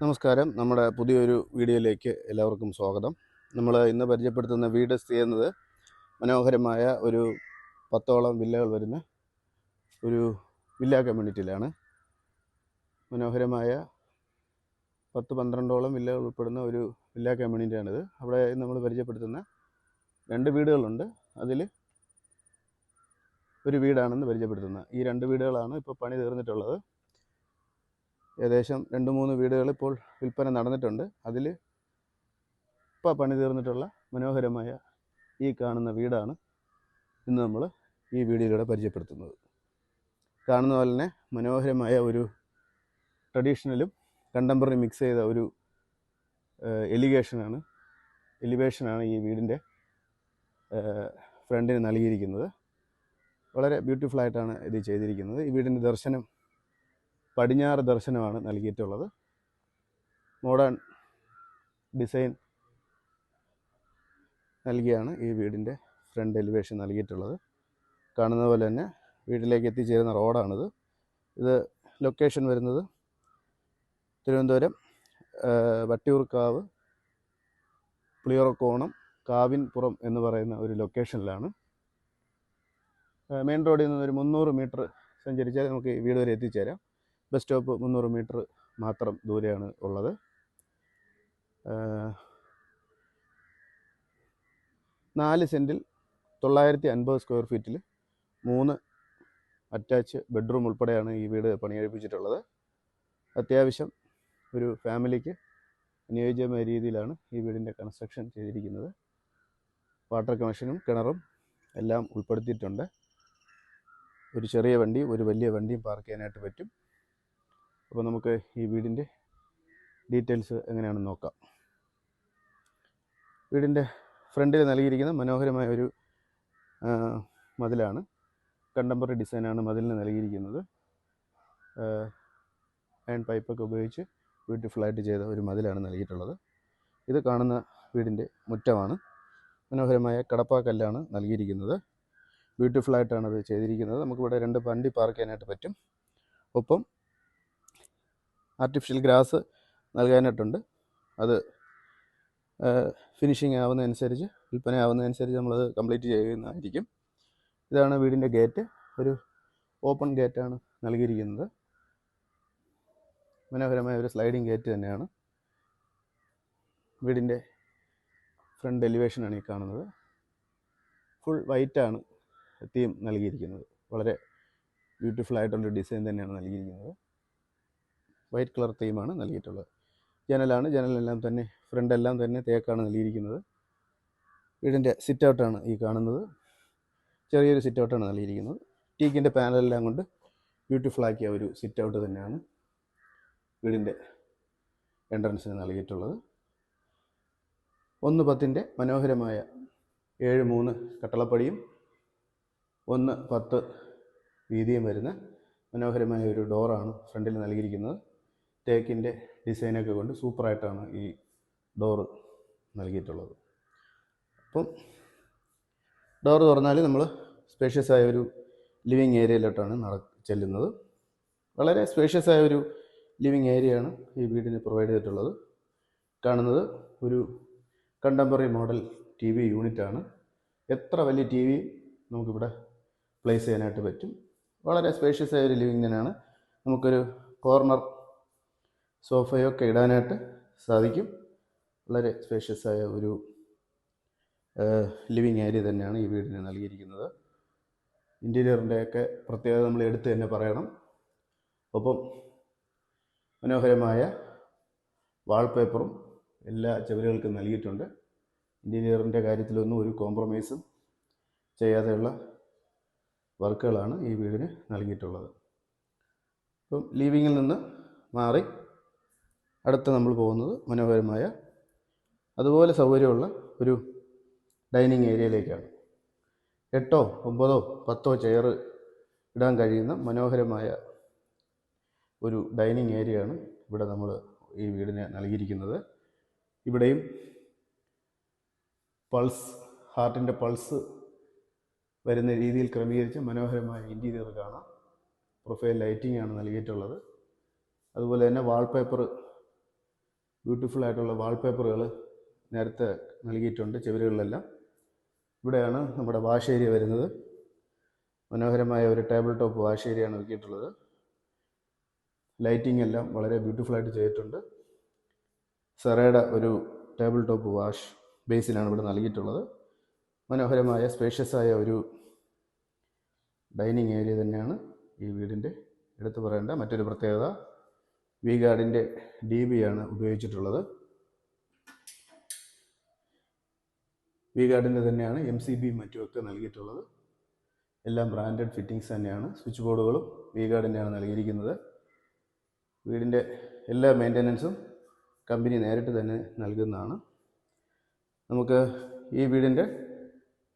നമസ്കാരം. നമ്മുടെ പുതിയൊരു വീഡിയോയിലേക്ക് എല്ലാവർക്കും സ്വാഗതം. നമ്മൾ ഇന്ന് പരിചയപ്പെടുത്തുന്ന വീട് സ്ഥിതി ചെയ്യുന്നത് മനോഹരമായ ഒരു പത്തോളം വില്ലകൾ വരുന്ന ഒരു വില്ല കമ്മ്യൂണിറ്റിയിലാണ്. മനോഹരമായ പത്ത് പന്ത്രണ്ടോളം വില്ലകൾ ഉൾപ്പെടുന്ന ഒരു വില്ല കമ്മ്യൂണിറ്റിയാണിത്. അവിടെ നമ്മൾ പരിചയപ്പെടുത്തുന്ന രണ്ട് വീടുകളുണ്ട്. അതിൽ ഒരു വീടാണെന്ന് പരിചയപ്പെടുത്തുന്നത് ഈ രണ്ട് വീടുകളാണ് ഇപ്പോൾ പണി തീർന്നിട്ടുള്ളത്. ഏകദേശം രണ്ട് മൂന്ന് വീടുകൾ ഇപ്പോൾ വിൽപ്പന നടന്നിട്ടുണ്ട്. അതിൽ ഇപ്പോൾ പണി തീർന്നിട്ടുള്ള മനോഹരമായ ഈ കാണുന്ന വീടാണ് ഇന്ന് നമ്മൾ ഈ വീഡിയോയിലൂടെ പരിചയപ്പെടുത്തുന്നത്. കാണുന്ന പോലെ തന്നെ മനോഹരമായ ഒരു ട്രഡീഷണലും കണ്ടംപററി മിക്സ് ചെയ്ത ഒരു എലിഗേഷനാണ് എലിവേഷനാണ് ഈ വീടിന്റെ ഫ്രണ്ടിന് നൽകിയിരിക്കുന്നത്. വളരെ ബ്യൂട്ടിഫുൾ ആയിട്ടാണ് ഇത് ചെയ്തിരിക്കുന്നത്. ഈ വീടിന്റെ ദർശനം പടിഞ്ഞാറ് ദർശനമാണ് നൽകിയിട്ടുള്ളത്. മോഡേൺ ഡിസൈൻ നൽകിയാണ് ഈ വീടിന്റെ ഫ്രണ്ട് എലിവേഷൻ നൽകിയിട്ടുള്ളത്. കാണുന്ന പോലെ തന്നെ വീട്ടിലേക്ക് എത്തിച്ചേരുന്ന റോഡാണിത്. ഇത് ലൊക്കേഷൻ വരുന്നത് തിരുവനന്തപുരം വട്ടിയൂർക്കാവ് പുളിയറക്കോണം കാവിൻപുറം എന്ന് പറയുന്ന ഒരു ലൊക്കേഷനിലാണ് മെയിൻ റോഡിൽ നിന്ന് ഒരു മുന്നൂറ് മീറ്റർ സഞ്ചരിച്ചാൽ നമുക്ക് ഈ വീട് വരെ എത്തിച്ചേരാം. ബസ് സ്റ്റോപ്പ് മുന്നൂറ് മീറ്റർ മാത്രം ദൂരെയാണ് ഉള്ളത്. നാല് സെന്റിൽ തൊള്ളായിരത്തി അൻപത് സ്ക്വയർ ഫീറ്റിൽ മൂന്ന് അറ്റാച്ച് ബെഡ്റൂം ഉൾപ്പെടെയാണ് ഈ വീട് പണികഴിപ്പിച്ചിട്ടുള്ളത്. അത്യാവശ്യം ഒരു ഫാമിലിക്ക് അനുയോജ്യമായ രീതിയിലാണ് ഈ വീടിന്റെ കൺസ്ട്രക്ഷൻ ചെയ്തിരിക്കുന്നത്. വാട്ടർ കണക്ഷനും കിണറും എല്ലാം ഉൾപ്പെടുത്തിയിട്ടുണ്ട്. ഒരു ചെറിയ വണ്ടിയും ഒരു വലിയ വണ്ടിയും പാർക്ക് ചെയ്യാനായിട്ട് പറ്റും. അപ്പോൾ നമുക്ക് ഈ വീടിന്റെ ഡീറ്റെയിൽസ് എങ്ങനെയാണെന്ന് നോക്കാം. വീടിന്റെ ഫ്രണ്ടിൽ നൽകിയിരിക്കുന്ന മനോഹരമായ ഒരു മതിലാണ്. കണ്ടംപററി ഡിസൈനാണ് മതിലിന് നൽകിയിരിക്കുന്നത്. ആൻഡ് പൈപ്പൊക്കെ ഉപയോഗിച്ച് ബ്യൂട്ടിഫുള്ളായിട്ട് ചെയ്ത ഒരു മതിലാണ് നൽകിയിട്ടുള്ളത്. ഇത് കാണുന്ന വീടിന്റെ മുറ്റമാണ്. മനോഹരമായ കടപ്പാക്കല്ലാണ് നൽകിയിരിക്കുന്നത്. ബ്യൂട്ടിഫുള്ളായിട്ടാണ് അത് ചെയ്തിരിക്കുന്നത്. നമുക്കിവിടെ രണ്ട് വണ്ടി പാർക്ക് ചെയ്യാനായിട്ട് പറ്റും. ഒപ്പം ആർട്ടിഫിഷ്യൽ ഗ്രാസ് നൽകാനായിട്ടുണ്ട്. അത് ഫിനിഷിങ് ആവുന്നതനുസരിച്ച് വിൽപ്പന ആവുന്നതനുസരിച്ച് നമ്മളത് കംപ്ലീറ്റ് ചെയ്യുന്നതായിരിക്കും. ഇതാണ് വീടിന്റെ ഗേറ്റ് ഒരു ഓപ്പൺ ഗേറ്റാണ് നൽകിയിരിക്കുന്നത്. മനോഹരമായ ഒരു സ്ലൈഡിങ് ഗേറ്റ് തന്നെയാണ്. വീടിന്റെ ഫ്രണ്ട് എലിവേഷനാണ് ഈ കാണുന്നത്. ഫുൾ വൈറ്റാണ് തീം നൽകിയിരിക്കുന്നത്. വളരെ ബ്യൂട്ടിഫുൾ ആയിട്ടുള്ളൊരു ഡിസൈൻ തന്നെയാണ് നൽകിയിരിക്കുന്നത്. വൈറ്റ് കളർ തീമാണ് നൽകിയിട്ടുള്ളത്. ജനലാണ് ജനലെല്ലാം തന്നെ ഫ്രണ്ട് എല്ലാം തന്നെ തേക്കാണ് നൽകിയിരിക്കുന്നത്. വീടിന്റെ സിറ്റ് ഔട്ടാണ് ഈ കാണുന്നത്. ചെറിയൊരു സിറ്റ് ഔട്ടാണ് നൽകിയിരിക്കുന്നത്. ടീക്കിന്റെ പാനലെല്ലാം കൊണ്ട് ബ്യൂട്ടിഫുൾ ആക്കിയ ഒരു സിറ്റ് ഔട്ട് തന്നെയാണ് വീടിന്റെ എൻട്രൻസിന് നൽകിയിട്ടുള്ളത്. ഒന്ന് പത്തിന്റെ മനോഹരമായ ഏഴ് മൂന്ന് കട്ടളപ്പടിയും ഒന്ന് പത്ത് വീതിയും വരുന്ന മനോഹരമായ ഒരു ഡോറാണ് ഫ്രണ്ടിൽ നൽകിയിരിക്കുന്നത്. തേക്കിന്റെ ഡിസൈനൊക്കെ കൊണ്ട് സൂപ്പറായിട്ടാണ് ഈ ഡോറ് നൽകിയിട്ടുള്ളത്. അപ്പം ഡോറ് തുറന്നാൽ നമ്മൾ സ്പേഷ്യസ് ആയ ഒരു ലിവിങ് ഏരിയയിലോട്ടാണ് നട ചെല്ലുന്നത്. വളരെ സ്പേഷ്യസ് ആയ ഒരു ലിവിങ് ഏരിയയാണ് ഈ വീടിന് പ്രൊവൈഡ് ചെയ്തിട്ടുള്ളത്. കാണുന്നത് ഒരു കണ്ടംപററി മോഡൽ ടി വി യൂണിറ്റാണ് എത്ര വലിയ ടി വി നമുക്കിവിടെ പ്ലേസ് ചെയ്യാനായിട്ട് പറ്റും. വളരെ സ്പേഷ്യസ് ആയ ഒരു ലിവിങ് തന്നെയാണ് നമുക്കൊരു കോർണർ സോഫയൊക്കെ ഇടാനായിട്ട് സാധിക്കും. വളരെ സ്പേഷ്യസായ ഒരു ലിവിങ് ഏരിയ തന്നെയാണ് ഈ വീടിന് നൽകിയിരിക്കുന്നത്. ഇന്റീരിയറിന്റെയൊക്കെ പ്രത്യേകത നമ്മൾ എടുത്ത് തന്നെ പറയണം. ഒപ്പം മനോഹരമായ വാൾപേപ്പറും എല്ലാ ചുവരുകൾക്കും നൽകിയിട്ടുണ്ട്. ഇന്റീരിയറിന്റെ കാര്യത്തിലൊന്നും ഒരു കോംപ്രമൈസും ചെയ്യാതെയുള്ള വർക്കുകളാണ് ഈ വീടിന് നൽകിയിട്ടുള്ളത്. അപ്പം ലീവിങ്ങിൽ നിന്ന് മാറി അടുത്ത് നമ്മൾ പോകുന്നത് മനോഹരമായ അതുപോലെ സൗകര്യമുള്ള ഒരു ഡൈനിങ് ഏരിയയിലേക്കാണ്. എട്ടോ ഒമ്പതോ പത്തോ ചെയർ ഇടാൻ കഴിയുന്ന മനോഹരമായ ഒരു ഡൈനിങ് ഏരിയയാണ് ഇവിടെ നമ്മൾ ഈ വീടിന് നൽകിയിരിക്കുന്നത്. ഇവിടെയും പൾസ് ഹാർട്ടിന്റെ പൾസ് വരുന്ന രീതിയിൽ ക്രമീകരിച്ച മനോഹരമായ ഇന്റീരിയർ കാണാം. പ്രൊഫൈൽ ലൈറ്റിംഗ് ആണ് നൽകിയിട്ടുള്ളത്. അതുപോലെ തന്നെ വാൾപേപ്പർ ബ്യൂട്ടിഫുൾ ആയിട്ടുള്ള വാൾപേപ്പറുകൾ നേരത്തെ നൽകിയിട്ടുണ്ട് ചുവരുകളിലെല്ലാം. ഇവിടെയാണ് നമ്മുടെ വാഷ് ഏരിയ വരുന്നത്. മനോഹരമായ ഒരു ടേബിൾ ടോപ്പ് വാഷ് ഏരിയയാണ് ഒരുക്കിയിട്ടുള്ളത്. ലൈറ്റിംഗ് എല്ലാം വളരെ ബ്യൂട്ടിഫുൾ ആയിട്ട് ചെയ്തിട്ടുണ്ട്. സെറയുടെ ഒരു ടേബിൾ ടോപ്പ് വാഷ് ബേസിനാണ് ഇവിടെ നൽകിയിട്ടുള്ളത്. മനോഹരമായ സ്പേഷ്യസ് ആയ ഒരു ഡൈനിങ് ഏരിയ തന്നെയാണ് ഈ വീടിന്റെ. എടുത്തു പറയേണ്ട മറ്റൊരു പ്രത്യേകത വി ഗാർഡിന്റെ ഡി ബി ആണ് ഉപയോഗിച്ചിട്ടുള്ളത്. വി ഗാർഡിന്റെ തന്നെയാണ് എം സി ബിയും മറ്റുമൊക്കെ നൽകിയിട്ടുള്ളത്. എല്ലാം ബ്രാൻഡഡ് ഫിറ്റിംഗ്സ് തന്നെയാണ്. സ്വിച്ച് ബോർഡുകളും വി ഗാർഡിന്റെയാണ് നൽകിയിരിക്കുന്നത്. വീടിന്റെ എല്ലാ മെയിന്റനൻസും കമ്പനി നേരിട്ട് തന്നെ നൽകുന്നതാണ്. നമുക്ക് ഈ വീടിന്റെ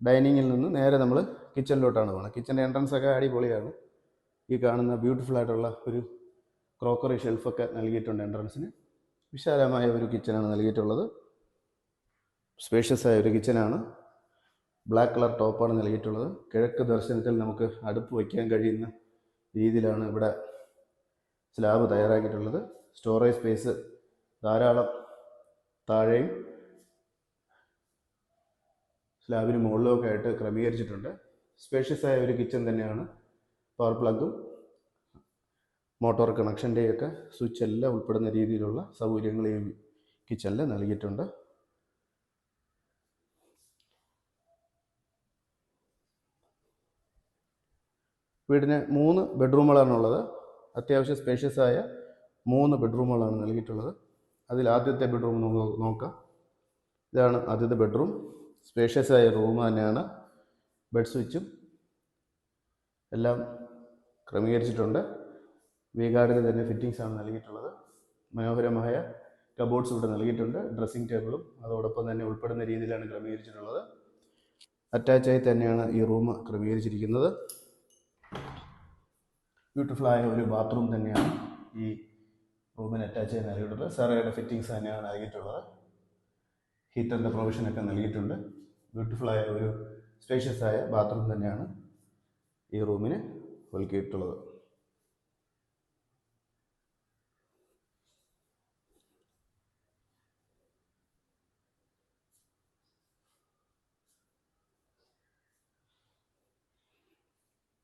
ഡൈനിങ്ങിൽ നിന്ന് നേരെ നമ്മൾ കിച്ചണിലോട്ടാണ് പോകുന്നത് കിച്ചന്റെ എൻട്രൻസ് ഒക്കെ അടിപൊളിയാണ്. ഈ കാണുന്ന ബ്യൂട്ടിഫുൾ ആയിട്ടുള്ള ഒരു ക്രോക്കറി ഷെൽഫൊക്കെ നൽകിയിട്ടുണ്ട് എൻട്രൻസിന്. വിശാലമായ ഒരു കിച്ചനാണ് നൽകിയിട്ടുള്ളത്. സ്പേഷ്യസ് ആയ ഒരു കിച്ചനാണ്. ബ്ലാക്ക് കളർ ടോപ്പാണ് നൽകിയിട്ടുള്ളത്. കിഴക്ക് ദർശനത്തിൽ നമുക്ക് അടുപ്പ് വയ്ക്കാൻ കഴിയുന്ന രീതിയിലാണ് ഇവിടെ സ്ലാബ് തയ്യാറാക്കിയിട്ടുള്ളത്. സ്റ്റോറേജ് സ്പേസ് ധാരാളം താഴെയും സ്ലാബിന് മുകളിലുമൊക്കെ ആയിട്ട് ക്രമീകരിച്ചിട്ടുണ്ട്. സ്പേഷ്യസ് ആയ ഒരു കിച്ചൺ തന്നെയാണ്. പവർ പ്ലഗും മോട്ടോർ കണക്ഷന്റെയൊക്കെ സ്വിച്ച് എല്ലാം ഉൾപ്പെടുന്ന രീതിയിലുള്ള സൗകര്യങ്ങൾ ഈ കിച്ചണിൽ നൽകിയിട്ടുണ്ട്. വീടിന് മൂന്ന് ബെഡ്റൂമുകളാണുള്ളത് അത്യാവശ്യം സ്പേഷ്യസ് ആയ മൂന്ന് ബെഡ്റൂമുകളാണ് നൽകിയിട്ടുള്ളത്. അതിൽ ആദ്യത്തെ ബെഡ്റൂം നമുക്ക് നോക്കാം. ഇതാണ് ആദ്യത്തെ ബെഡ്റൂം. സ്പേഷ്യസ് ആയ റൂം തന്നെയാണ്. ബെഡ് സ്വിച്ചും എല്ലാം ക്രമീകരിച്ചിട്ടുണ്ട്. വി ഗാർഡിന് തന്നെ ഫിറ്റിങ്സ് ആണ് നൽകിയിട്ടുള്ളത്. മനോഹരമായ കബോർഡ്സ് ഇവിടെ നൽകിയിട്ടുണ്ട്. ഡ്രസ്സിംഗ് ടേബിളും അതോടൊപ്പം തന്നെ ഉൾപ്പെടുന്ന രീതിയിലാണ് ക്രമീകരിച്ചിട്ടുള്ളത്. അറ്റാച്ചായി തന്നെയാണ് ഈ റൂം ക്രമീകരിച്ചിരിക്കുന്നത്. ബ്യൂട്ടിഫുള്ളായ ഒരു ബാത്റൂം തന്നെയാണ് ഈ റൂമിന് അറ്റാച്ച് ചെയ്ത് നൽകിയിട്ടുള്ളത്. സെറയുടെ ഫിറ്റിങ്സ് തന്നെയാണ് നൽകിയിട്ടുള്ളത്. ഹീറ്ററിന്റെ പ്രൊവിഷനൊക്കെ നൽകിയിട്ടുണ്ട്. ബ്യൂട്ടിഫുള്ളായ ഒരു സ്പേഷ്യസായ ബാത്റൂം തന്നെയാണ് ഈ റൂമിന് ഒരുക്കിയിട്ടുള്ളത്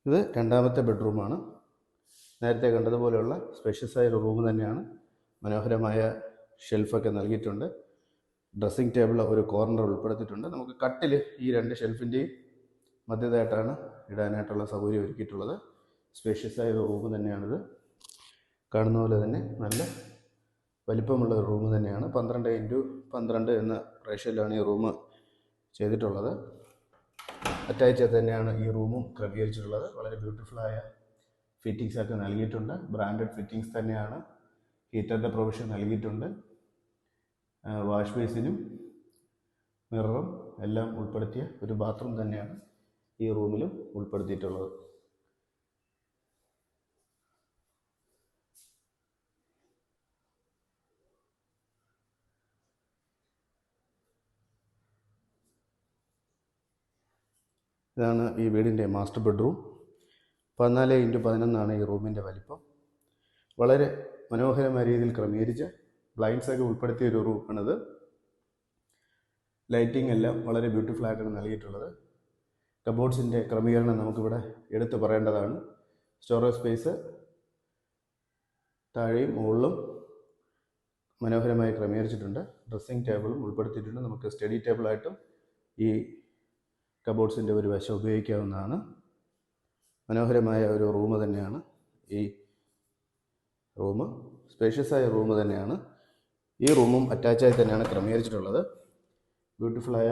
ഇത് രണ്ടാമത്തെ ബെഡ്റൂമാണ്. നേരത്തെ കണ്ടതുപോലെയുള്ള സ്പേഷ്യസ് ആയ ഒരു റൂം തന്നെയാണ്. മനോഹരമായ ഷെൽഫൊക്കെ നൽകിയിട്ടുണ്ട്. ഡ്രസ്സിംഗ് ടേബിൾ ഒരു കോർണർ ഉൾപ്പെടുത്തിയിട്ടുണ്ട്. നമുക്ക് കട്ടിൽ ഈ രണ്ട് ഷെൽഫിന്റെയും മധ്യതായിട്ടാണ് ഇടാനായിട്ടുള്ള സൗകര്യം ഒരുക്കിയിട്ടുള്ളത്. സ്പേഷ്യസ് ആയ ഒരു റൂം തന്നെയാണിത്. കാണുന്ന പോലെ തന്നെ നല്ല വലിപ്പമുള്ള ഒരു റൂം തന്നെയാണ്. പന്ത്രണ്ട് ഇന്റു പന്ത്രണ്ട് എന്ന റേഷ്യയിലാണ് ഈ റൂം ചെയ്തിട്ടുള്ളത്. അറ്റാച്ച് തന്നെയാണ് ഈ റൂമും ക്രമീകരിച്ചിട്ടുള്ളത്. വളരെ ബ്യൂട്ടിഫുള്ളായ ഫിറ്റിങ്സ് ഒക്കെ നൽകിയിട്ടുണ്ട്. ബ്രാൻഡഡ് ഫിറ്റിങ്സ് തന്നെയാണ് ഹീറ്ററിന്റെ പ്രൊവിഷൻ നൽകിയിട്ടുണ്ട്. വാഷ് ബേസിനും മിററും എല്ലാം ഉൾപ്പെടുത്തിയ ഒരു ബാത്റൂം തന്നെയാണ് ഈ റൂമിലും ഉൾപ്പെടുത്തിയിട്ടുള്ളത്. ഇതാണ് ഈ വീടിന്റെ മാസ്റ്റർ ബെഡ്റൂം. പതിനാല് ഇന്റു പതിനൊന്നാണ് ഈ റൂമിന്റെ വലിപ്പം. വളരെ മനോഹരമായ രീതിയിൽ ക്രമീകരിച്ച് ബ്ലൈൻഡ്സ് ഒക്കെ ഉൾപ്പെടുത്തിയ ഒരു റൂമാണിത്. ലൈറ്റിംഗ് എല്ലാം വളരെ ബ്യൂട്ടിഫുൾ ആയിട്ടാണ് നൽകിയിട്ടുള്ളത്. കബോർഡ്സിന്റെ ക്രമീകരണം നമുക്കിവിടെ എടുത്തു പറയേണ്ടതാണ്. സ്റ്റോറേജ് സ്പേസ് താഴെയും മുകളിലും മനോഹരമായി ക്രമീകരിച്ചിട്ടുണ്ട്. ഡ്രസ്സിംഗ് ടേബിളും ഉൾപ്പെടുത്തിയിട്ടുണ്ട്. നമുക്ക് സ്റ്റഡി ടേബിളായിട്ടും ഈ കബോർഡ്സിന്റെ ഒരു വശം ഉപയോഗിക്കാവുന്നതാണ്. മനോഹരമായ ഒരു റൂം തന്നെയാണ്. ഈ റൂം സ്പേഷ്യസ് ആയ റൂം തന്നെയാണ്. ഈ റൂമും അറ്റാച്ചായി തന്നെയാണ് ക്രമീകരിച്ചിട്ടുള്ളത്. ബ്യൂട്ടിഫുള്ളായ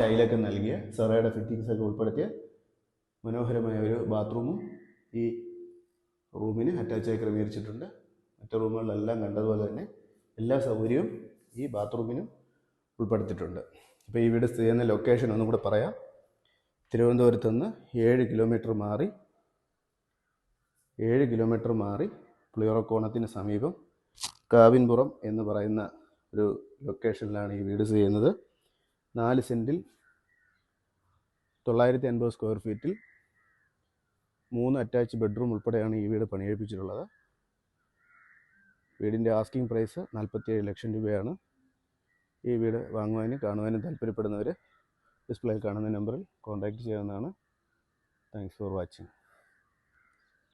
ടൈലൊക്കെ നൽകിയ സെറയുടെ ഫിറ്റിങ്സ് ഒക്കെ ഉൾപ്പെടുത്തിയ മനോഹരമായ ഒരു ബാത്റൂമും ഈ റൂമിന് അറ്റാച്ചായി ക്രമീകരിച്ചിട്ടുണ്ട്. മറ്റു റൂമുകളിലെല്ലാം കണ്ടതുപോലെ തന്നെ എല്ലാ സൗകര്യവും ഈ ബാത്റൂമിനും ഉൾപ്പെടുത്തിയിട്ടുണ്ട്. അപ്പോൾ ഈ വീട് സ്ഥിതി ചെയ്യുന്ന ലൊക്കേഷൻ ഒന്നും കൂടെ പറയാം. തിരുവനന്തപുരത്ത് നിന്ന് ഏഴ് കിലോമീറ്റർ മാറി ഏഴ് കിലോമീറ്റർ മാറി പുളിയറക്കോണത്തിന് സമീപം കാവിൻപുറം എന്ന് പറയുന്ന ഒരു ലൊക്കേഷനിലാണ് ഈ വീട് സ്ഥിതി ചെയ്യുന്നത്. നാല് സെന്റിൽ തൊള്ളായിരത്തി അൻപത് സ്ക്വയർ ഫീറ്റിൽ മൂന്ന് അറ്റാച്ച് ബെഡ്റൂം ഉൾപ്പെടെയാണ് ഈ വീട് പണിയെടുപ്പിച്ചിട്ടുള്ളത് വീടിന്റെ ആസ്കിംഗ് പ്രൈസ് നാൽപ്പത്തിയേഴ് ലക്ഷം രൂപയാണ്. ഈ വീട് വാങ്ങുവാനും കാണുവാനും താല്പര്യപ്പെടുന്നവർ ഡിസ്പ്ലേയിൽ കാണുന്ന നമ്പറിൽ കോൺടാക്റ്റ് ചെയ്യാവുന്നതാണ്. Thanks for watching.